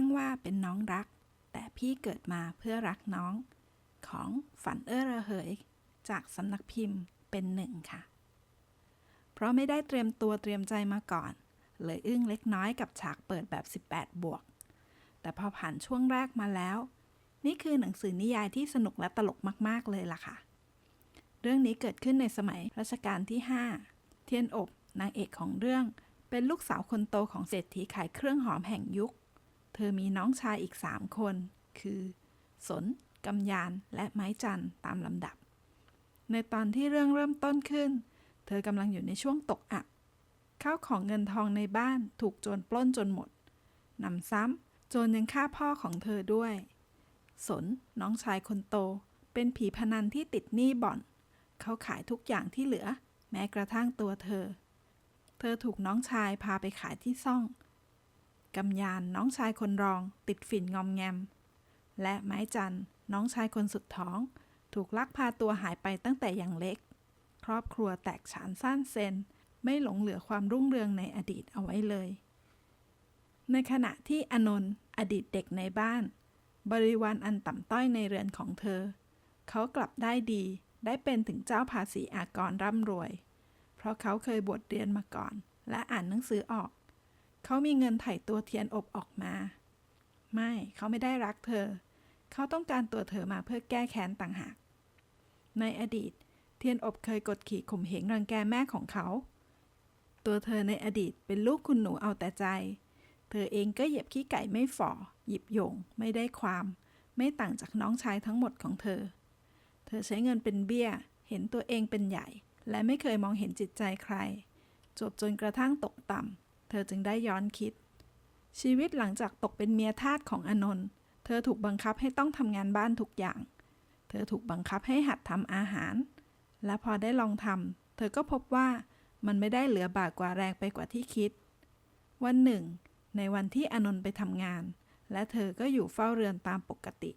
งว่าเป็นน้องรัก แต่พี่เกิดมาเพื่อรักน้อง ของฝันเอ้อระเหย จากสำนักพิมพ์เป็นหนึ่งค่ะ เพราะไม่ได้เตรียมตัวเตรียมใจมาก่อน เลยอึ้งเล็กน้อยกับฉากเปิดแบบ 18 บวก แต่พอผ่านช่วงแรกมาแล้ว นี่คือหนังสือนิยายที่สนุกและตลกมาก ๆ เลยล่ะค่ะ เรื่องนี้เกิดขึ้นในสมัยรัชกาลที่ 5 เทียนอบนางเอกของเรื่องเป็นลูกสาวคนโตของเศรษฐีขายเครื่องหอมแห่งยุค เธอมีน้องชายอีกสามคน คือ สนกำยาน และไม้จันตามลำดับ ในตอนที่เรื่องเริ่มต้นขึ้น เธอกำลังอยู่ในช่วงตกอับข้าวของเงินทองในบ้านถูกโจรปล้นจนหมดนำซ้ำโจรยังฆ่าพ่อของเธอด้วย สนน้องชายคนโต เป็นผีพนันที่ติดหนี้บ่อน เขาขายทุกอย่างที่เหลือ แม้กระทั่งตัวเธอ เธอถูกน้องชายพาไปขายที่ซ่อง กำยานน้องชายคนรอง ติดฝิ่นงอมแงม และไม้จันน้องชายคนสุดท้อง ถูกลักพาตัวหายไปตั้งแต่อยังเล็ก ครอบครัวแตกฉานสั้นเซน ไม่หลงเหลือความรุ่งเรืองในอดีตเอาไว้เลย ในขณะที่อนนท์อดีตเด็กในบ้าน บริวารอันต่ำต้อยในเรือนของเธอ เขากลับได้ดีได้เป็นถึงเจ้าภาษีอากรร่ำรวย เพราะเขาเคยบวชเรียนมาก่อน และอ่านหนังสือออก เขามีเงินไถ่ตัวเทียนอบออกมา ไม่เขาไม่ได้รักเธอ เขาต้องการตัวเธอมาเพื่อแก้แค้นต่างหาก ในอดีต เทียนอบเคยกดขี่ข่มเหงรังแกแม่ของเขา ตัวเธอในอดีตเป็นลูกคุณหนูเอาแต่ใจ เธอเองก็เหยียบขี้ไก่ไม่ฝ่อ หยิบโยง ไม่ได้ความ ไม่ต่างจากน้องชายทั้งหมดของเธอ เธอใช้เงินเป็นเบี้ย เห็นตัวเองเป็นใหญ่ และไม่เคยมองเห็นจิตใจใคร จบจนกระทั่งตกต่ำ เธอจึงได้ย้อนคิด ชีวิตหลังจากตกเป็นเมียทาสของอนนท์เธอถูกบังคับให้ต้องทำงานบ้านทุกอย่าง เธอถูกบังคับให้หัดทำอาหาร และพอได้ลองทำเธอก็พบว่ามันไม่ได้เหลือบากกว่าแรงไปกว่าที่คิด วันหนึ่ง ในวันที่อนนท์ไปทำงาน และเธอก็อยู่เฝ้าเรือนตามปกติ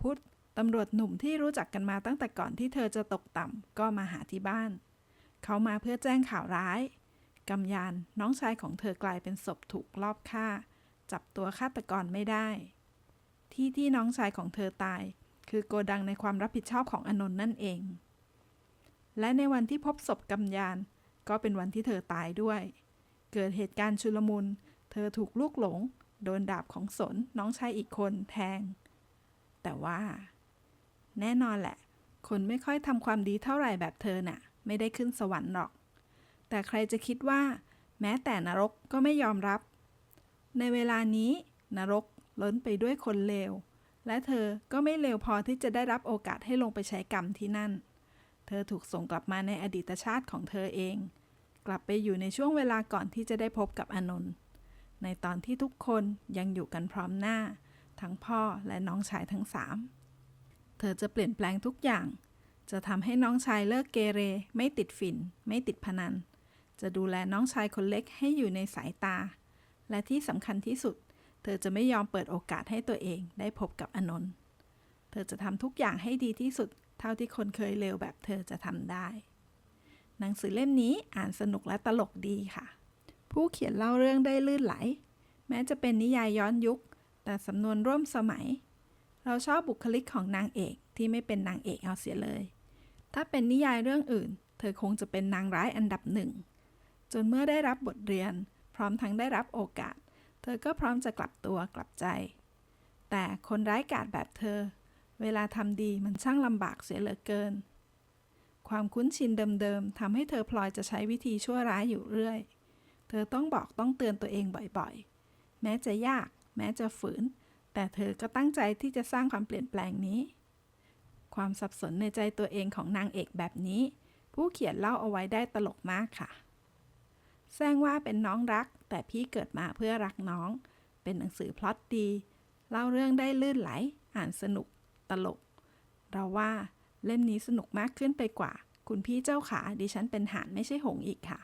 พุทธตำรวจหนุ่มที่รู้จักกันมาตั้งแต่ก่อนที่เธอจะตกต่ำก็มาหาที่บ้าน เขามาเพื่อแจ้งข่าวร้าย กำยานน้องชายของเธอกลายเป็นศพถูกลอบฆ่า จับตัวฆาตกรไม่ได้ ที่ที่น้องชายของเธอตาย คือโกดังในความรับผิดชอบของอนนท์นั่นเอง และในวันที่พบศพกำยาน ก็เป็นวันที่เธอตายด้วย เกิดเหตุการณ์ชุลมุน เธอถูกลูกหลง โดนดาบของสนน้องชายอีกคนแทง แต่ว่า แน่นอนแหละ คนไม่ค่อยทำความดีเท่าไหร่แบบเธอน่ะ ไม่ได้ขึ้นสวรรค์หรอก แต่ใครจะคิดว่า แม้แต่นรกก็ไม่ยอมรับ ในเวลานี้นรกล้นไปด้วยคนเลว และเธอก็ไม่เลวพอที่จะได้รับโอกาสให้ลงไปใช้กรรมที่นั่น เธอถูกส่งกลับมาในอดีตชาติของเธอเอง กลับไปอยู่ในช่วงเวลาก่อนที่จะได้พบกับอานนท์ในตอนที่ทุกคนยังอยู่กันพร้อมหน้า ทั้งพ่อและน้องชายทั้งสามเธอจะเปลี่ยนแปลงทุกอย่าง จะทำให้น้องชายเลิกเกเร ไม่ติดฝิ่น ไม่ติดพนัน จะดูแลน้องชายคนเล็กให้อยู่ในสายตา และที่สำคัญที่สุด เธอจะไม่ยอมเปิดโอกาสให้ตัวเองได้พบกับอนนท์เธอจะทำทุกอย่างให้ดีที่สุด เท่าที่คนเคยเลวแบบเธอจะทำได้ หนังสือเล่มนี้อ่านสนุกและตลกดีค่ะ ผู้เขียนเล่าเรื่องได้ลื่นไหล แม้จะเป็นนิยายย้อนยุค แต่สำนวนร่วมสมัย เราชอบบุคลิกของนางเอกที่ไม่เป็นนางเอกเอาเสียเลย ถ้าเป็นนิยายเรื่องอื่น เธอคงจะเป็นนางร้ายอันดับหนึ่ง จนเมื่อได้รับบทเรียน พร้อมทั้งได้รับโอกาส เธอก็พร้อมจะกลับตัวกลับใจ แต่คนร้ายกาจแบบเธอ เวลาทำดีมันช่างลำบากเสียเหลือเกิน ความคุ้นชินเดิมๆทำให้เธอพลอยจะใช้วิธีชั่วร้ายอยู่เรื่อย เธอต้องบอกต้องเตือนตัวเองบ่อยๆ แม้จะยาก แม้จะฝืน แต่เธอก็ตั้งใจที่จะสร้างความเปลี่ยนแปลงนี้ ความสับสนในใจตัวเองของนางเอกแบบนี้ ผู้เขียนเล่าเอาไว้ได้ตลกมากค่ะ แซงว่าเป็นน้องรัก แต่พี่เกิดมาเพื่อรักน้อง เป็นหนังสือพล็อตดี เล่าเรื่องได้ลื่นไหล อ่านสนุก ตลก เราว่าเล่มนี้สนุกมากขึ้นไปกว่า คุณพี่เจ้าขาดิฉันเป็นห่านไม่ใช่หงอีกค่ะ